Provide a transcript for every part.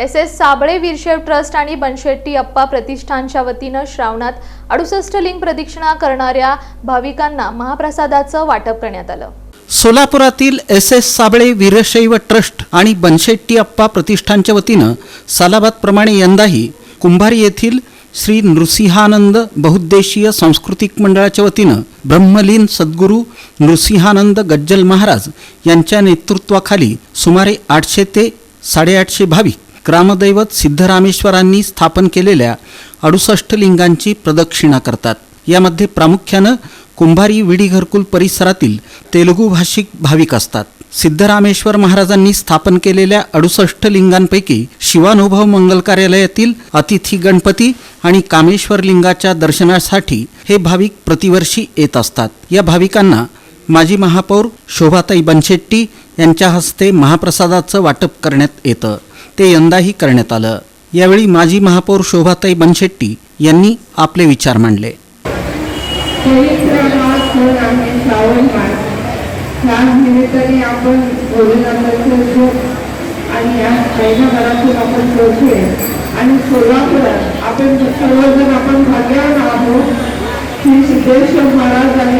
S S Sable Veerashaiva trust आणि बनशेट्टी अप्पा प्रतिष्ठानच्या वतीनं श्रावणात अडुसष्ट लिंग प्रदक्षिणा करणाऱ्या भाविकांना महाप्रसादाचं वाटप करण्यात आलं. सोलापुरातील S S Sable Veerashaiva trust आणि बनशेट्टी अप्पा प्रतिष्ठानच्या वतीनं सालाबादप्रमाणे यंदाही कुंभारी येथील श्री नृसिंहानंद बहुद्देशीय सांस्कृतिक मंडळाच्या वतीनं ब्रह्मलीन सद्गुरू नृसिंहानंद गज्जल महाराज यांच्या नेतृत्वाखाली सुमारे आठशे ते साडेआठशे भाविक ग्रामदैवत सिद्धरामेश्वरांनी स्थापन केलेल्या अडुसष्ट लिंगांची प्रदक्षिणा करतात. यामध्ये प्रामुख्यानं कुंभारी विडी घरकुल परिसरातील तेलुगू भाषिक भाविक असतात. सिद्धरामेश्वर महाराजांनी स्थापन केलेल्या अडुसष्ट लिंगांपैकी शिवानुभव मंगल कार्यालयातील अतिथी गणपती आणि कामेश्वर लिंगाच्या दर्शनासाठी हे भाविक प्रतिवर्षी येत असतात. या भाविकांना माजी महापौर शोभाताई बनशेट्टी यांच्या हस्ते महाप्रसादाचं वाटप करण्यात येतं. ते यंदाही करण्यात आलं. यावेळी माजी महापौर शोभाताई बनशेट्टी यांनी आपले विचार मांडले. आणि या महिनाभरातून आपण करतोय आणि सोलापुरात आपण सर्वजण आपण भाग्यवान आहोत. श्री सिद्धेश्वर महाराजांनी आस्था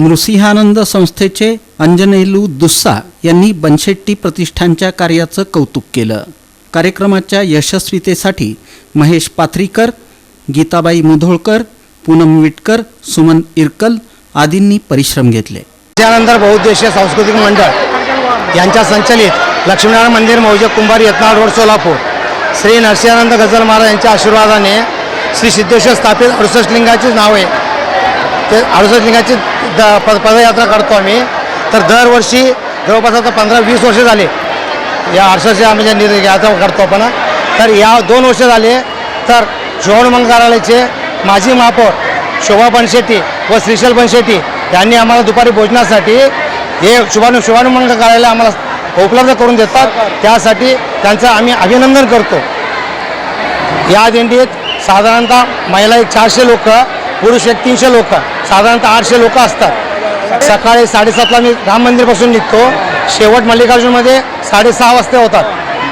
नृसिंहानंद संस्थेचे अंजनेलू दुस्सा यांनी बनशेट्टी प्रतिष्ठानच्या कार्याचं कौतुक केलं. कार्यक्रमाच्या यशस्वीतेसाठी महेश पाथरीकर गीताबाई मुधोळकर पूनम विटकर सुमन इरकल आदींनी परिश्रम घेतले. त्यानंतर बहुउद्देशीय सांस्कृतिक मंडळ यांच्या संचलित लक्ष्मीनारायण मंदिर मौजे कुंभार यत्नाळ रोड सोलापूर श्री नरसिंहानंद गजल महाराज यांच्या आशीर्वादाने श्री सिद्धेश्वर स्थापित अडुसष्ट लिंगाचीच नाव आहे ते अडुसष्ट लिंगाची द पद पदयात्रा काढतो आम्ही. तर दरवर्षी जवळपास आता पंधरा वीस वर्ष झाले. या अडसष्ट आम्ही ज्या निर् यात्रा करतो आपण. तर या दोन वर्ष झाले तर शिवणमंग कार्यालयाचे माजी महापौर शोभा बनशेट्टी व श्रीशल बनशेट्टी यांनी आम्हाला दुपारी भोजनासाठी हे शुभानु शिवानुमंगल कार्यालय आम्हाला उपलब्ध करून देतात. त्यासाठी त्यांचं आम्ही अभिनंदन करतो. या दिंडीत साधारणतः महिला एक चारशे लोक पुरुष एक तीनशे लोक. साधारणतः आठशे लोक असतात. सकाळी साडेसातला मी राम मंदिरपासून निघतो. शेवट मल्लिकार्जुनमध्ये साडेसहा वाजता होतात.